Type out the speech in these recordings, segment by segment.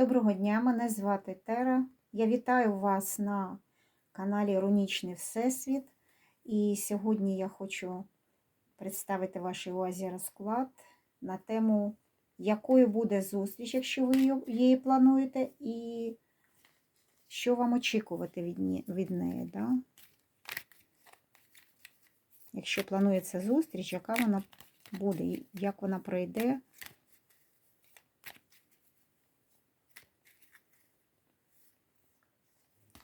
Доброго дня, мене звати Тера. Я вітаю вас на каналі Рунічний Всесвіт. І сьогодні я хочу представити вашій увазі розклад на тему, якою буде зустріч, якщо ви її- плануєте, і що вам очікувати від неї. Да? Якщо планується зустріч, яка вона буде, як вона пройде.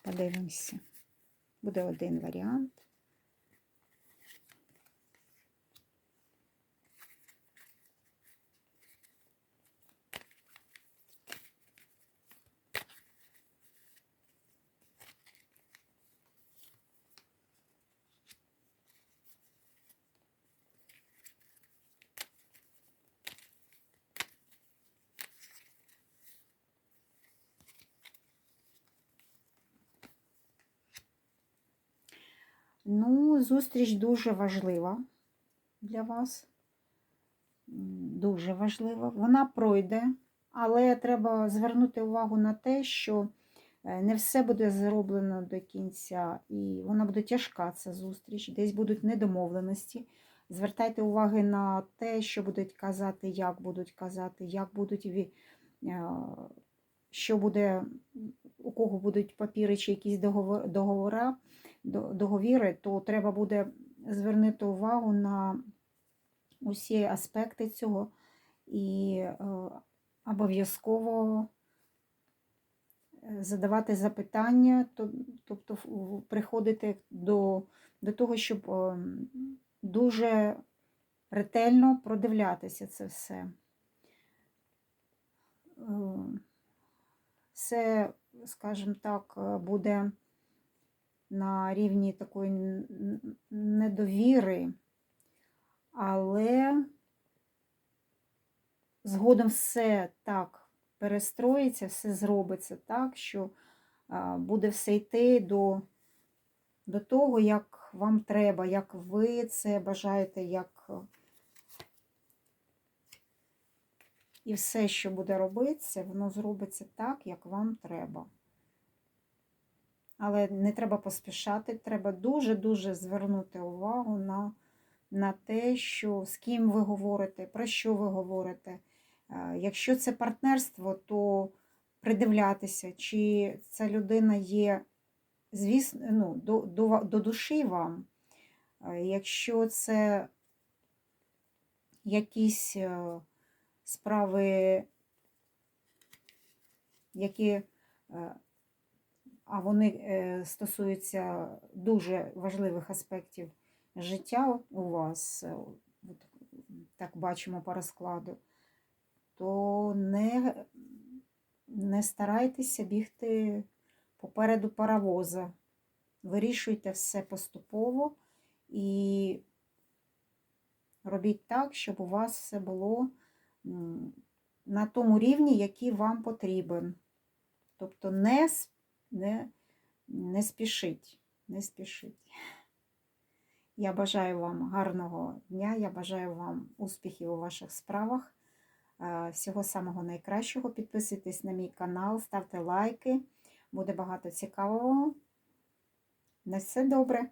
Подивимося. Буде один варіант. Ну, зустріч дуже важлива для вас. Дуже важлива. Вона пройде, але треба звернути увагу на те, що е, не все буде зроблено до кінця, і вона буде тяжка, ця зустріч, десь будуть недомовленості. Звертайте уваги на те, що будуть казати, як будуть казати, як будуть е, що буде, у кого будуть папіри чи якісь договор- договора, до- договіри, то треба буде звернути увагу на усі аспекти цього і е, обов'язково е, задавати запитання, тобто приходити до, до того, щоб е, дуже ретельно продивлятися це все. Е, Все, скажімо так, буде на рівні такої недовіри, але згодом все так перестроїться, все зробиться так, що буде все йти до, до того, як вам треба, як ви це бажаєте, як і все, що буде робитися, воно зробиться так, як вам треба. Але не треба поспішати, треба дуже-дуже звернути увагу на, на те, що з ким ви говорите, про що ви говорите. Е, Якщо це партнерство, то придивлятися, чи ця людина є, звісно, ну, до, до, до душі вам. Е, Якщо це якісь е, справи, які а вони е, стосуються дуже важливих аспектів життя у вас, е, так бачимо по розкладу, то не, не старайтеся бігти попереду паровоза. Вирішуйте все поступово і робіть так, щоб у вас все було на тому рівні, який вам потрібен. Тобто не, не, не спішіть, не спішіть. Я бажаю вам гарного дня, я бажаю вам успіхів у ваших справах. Е, Всього самого найкращого. Підписуйтесь на мій канал, ставте лайки. Буде багато цікавого. На все добре.